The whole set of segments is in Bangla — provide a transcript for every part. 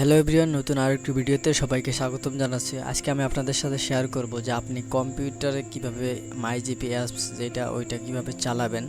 হ্যালো এভরিওয়ান নতুন আর একটি ভিডিওতে সবাইকে স্বাগতম জানাচ্ছি। আজকে আমি আপনাদের সাথে শেয়ার করব যে আপনি কম্পিউটারে কীভাবে মাইজিপি অ্যাপস যেটা ওইটা কীভাবে চালাবেন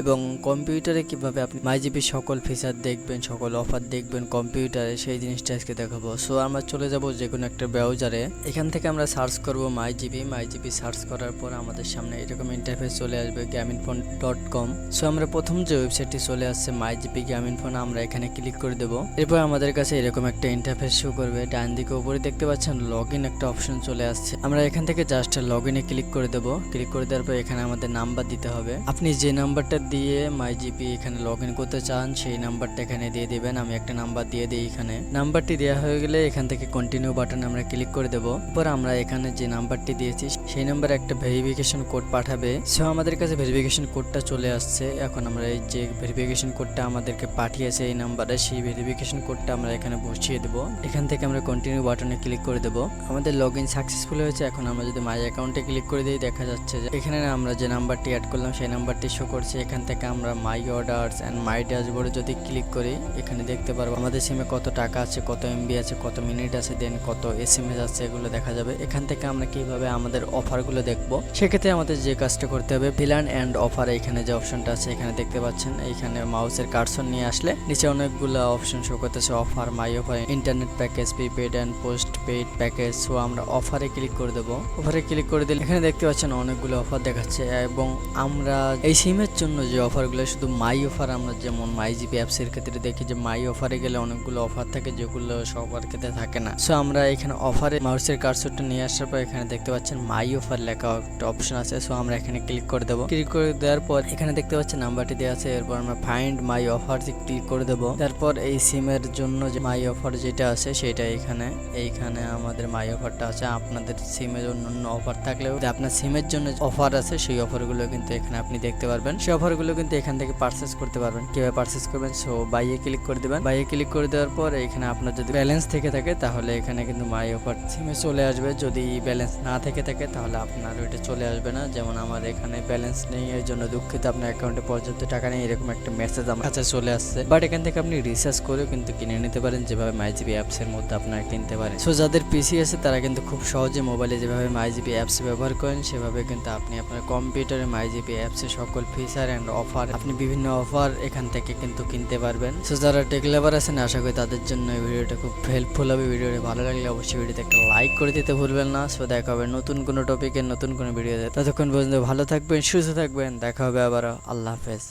এবং কম্পিউটারে কীভাবে আপনি মাইজিপি সকল ফিচার দেখবেন, সকল অফার দেখবেন কম্পিউটারে, সেই জিনিসটা আজকে দেখাবো। সো আমরা চলে যাব যে কোনো একটা ব্রাউজারে এখান থেকে আমরা সার্চ করব মাইজিপি মাইজিপি সার্চ করার পর আমাদের সামনে এরকম ইন্টারফেস চলে আসবে gaming phone dot com so আমরা প্রথম যে ওয়েবসাইটটি চলে আসছে মাইজিপি গ্যামিন ফোন আমরা এখানে ক্লিক করে দেবো। এরপর আমাদের কাছে এরকম একটা ইন্টারফেস শো করবে, ডান দিকে উপরে দেখতে পাচ্ছেন লগ ইন একটা অপশন চলে আসছে। আমরা এখান থেকে জাস্ট লগ ইনে ক্লিক করে দেবো। ক্লিক করে দেওয়ার পর এখানে আমাদের নাম্বার দিতে হবে। আপনি যে নাম্বারটা দিয়ে মাইজিপি এখানে লগ ইন করতে চান, সেই নাম্বারটা এখানে দিয়ে দিবেন। আমি একটা নাম্বার দিয়ে দিই এখানে। নাম্বারটি দেওয়া হয়ে গেলে এখান থেকে কন্টিনিউ বাটন আমরা ক্লিক করে দেবো। এরপর আমরা এখানে যে নাম্বারটি দিয়েছি, সেই নাম্বারে একটা ভেরিফিকেশন কোড পাঠাবে। সো আমাদের কাছে ভেরিফিকেশন কোডটা চলে আসছে। এখন আমরা এই যে ভেরিফিকেশন কোডটা আমাদেরকে পাঠিয়েছে এই নাম্বারে সেই ভেরিফিকেশন কোডটা আমরা এখানে বসিয়ে দেবো। এখান থেকে আমরা কন্টিনিউ বাটনে ক্লিক করে দেবো। আমাদের লগ ইন সাকসেসফুল হয়েছে, এখন আমরা যদি মাই অ্যাকাউন্টে ক্লিক করে দিই, দেখা যাচ্ছে যে এখানে আমরা যে নাম্বারটি অ্যাড করলাম, সেই নাম্বারটি শো করছে। এখান থেকে আমরা মাই অর্ডারস অ্যান্ড মাই ড্যাশবোর্ডে যদি ক্লিক করি, এখানে দেখতে পারব আমাদের সিমে কত টাকা আছে, কত এমবি আছে, কত মিনিট আছে দেন কত এস এম এস আছে, এগুলো দেখা যাবে। এখান থেকে আমরা কীভাবে আমাদের অফারগুলো দেখব? সেক্ষেত্রে আমাদের যে কাজটা করতে হবে প্ল্যান অ্যান্ড অফার এখানে যে অপশনটা আছে, এখানে দেখতে পাচ্ছেন, এইখানে মাউসের কার্সন নিয়ে আসলে নিচে অনেকগুলো অপশন শো করতেছে offer my offer internet package prepaid and postpaid package so আমরা অফারে ক্লিক করে দেবো। অফারে ক্লিক করে দিলে এখানে দেখতে পাচ্ছেন অনেকগুলো অফার দেখাচ্ছে এবং আমরা এই সিমের জন্য যে অফারগুলো শুধু মাই অফার আমরা যেমন মাই জিপি অ্যাপসের ক্ষেত্রে দেখি যে মাই অফারে গেলে অনেকগুলো অফার থাকে যেগুলো সবার ক্ষেত্রে থাকে না। সো আমরা এখানে অফারে মাউসের কার্সরটা নিয়ে আসার পর এখানে দেখতে পাচ্ছেন মাই অফার লেখা একটা অপশন আছে সো আমরা এখানে ক্লিক করে দেবো। ক্লিক করে দেওয়ার পর এখানে দেখতে পাচ্ছেন নাম্বারটি দেওয়া আছে, এরপর আমরা ফাইন্ড মাই অফার ক্লিক করে দেবো। তারপর এই সিমের জন্য যে মাই অফার যেটা আছে সেটা এখানে। এইখানে আমাদের মাই অফারটা আছে। আপনাদের সিমের অন্য অফার থাকলেও আপনার সিমের জন্য অফার আছে, সেই অফারগুলো কিন্তু এখানে আপনি দেখতে পারবেন। সেই অফারগুলো কিন্তু এখান থেকে পারচেস করতে পারবেন। কীভাবে পারচেস করবেন? সো বাইয়ে ক্লিক করে দেবেন। বাইয়ে ক্লিক করে দেওয়ার পর এখানে আপনার যদি ব্যালেন্স থেকে থাকে, তাহলে এখানে কিন্তু মাই অফার সিমে চলে আসবে। যদি ব্যালেন্স না থেকে থাকে, তাহলে আপনার ওইটা চলে আসবে না। যেমন আমার এখানে ব্যালেন্স নেই, এর জন্য দুঃখিত। আপনার অ্যাকাউন্টে পর্যাপ্ত টাকা নেই, এরকম একটা মেসেজ আমার কাছে চলে আসছে। বাট এখান থেকে আপনি রিসার্চ করেও কিন্তু কিনে নিতে পারেন। যেভাবে মাইজিবি অ্যাপস এর মধ্যে আপনারা কিনতে পারেন। সো যাদের পিসি আছে, তারা কিন্তু খুব সহজে মোবাইলে যেভাবে মাইজিবি অ্যাপস ব্যবহার করেন, সেভাবে কিন্তু আপনি আপনার কম্পিউটারে মাইজিবি অ্যাপস এর সকল ফিচার অ্যান্ড অফার আপনি বিভিন্ন অফার এখান থেকে কিন্তু কিনতে পারবেন। সো যারা টেক লেভার আছেন, আশা করি তাদের জন্য এই ভিডিওটা খুব হেল্পফুল হবে। ভিডিওটা ভালো লাগলে অবশ্যই ভিডিওতে একটা লাইক করে দিতে ভুলবেন না। সো দেখা হবে নতুন কোনো টপিকের নতুন কোনো ভিডিওতে ততক্ষণ পর্যন্ত ভালো থাকবেন, সুস্থ থাকবেন। দেখা হবে আবার আল্লাহ হাফেজ।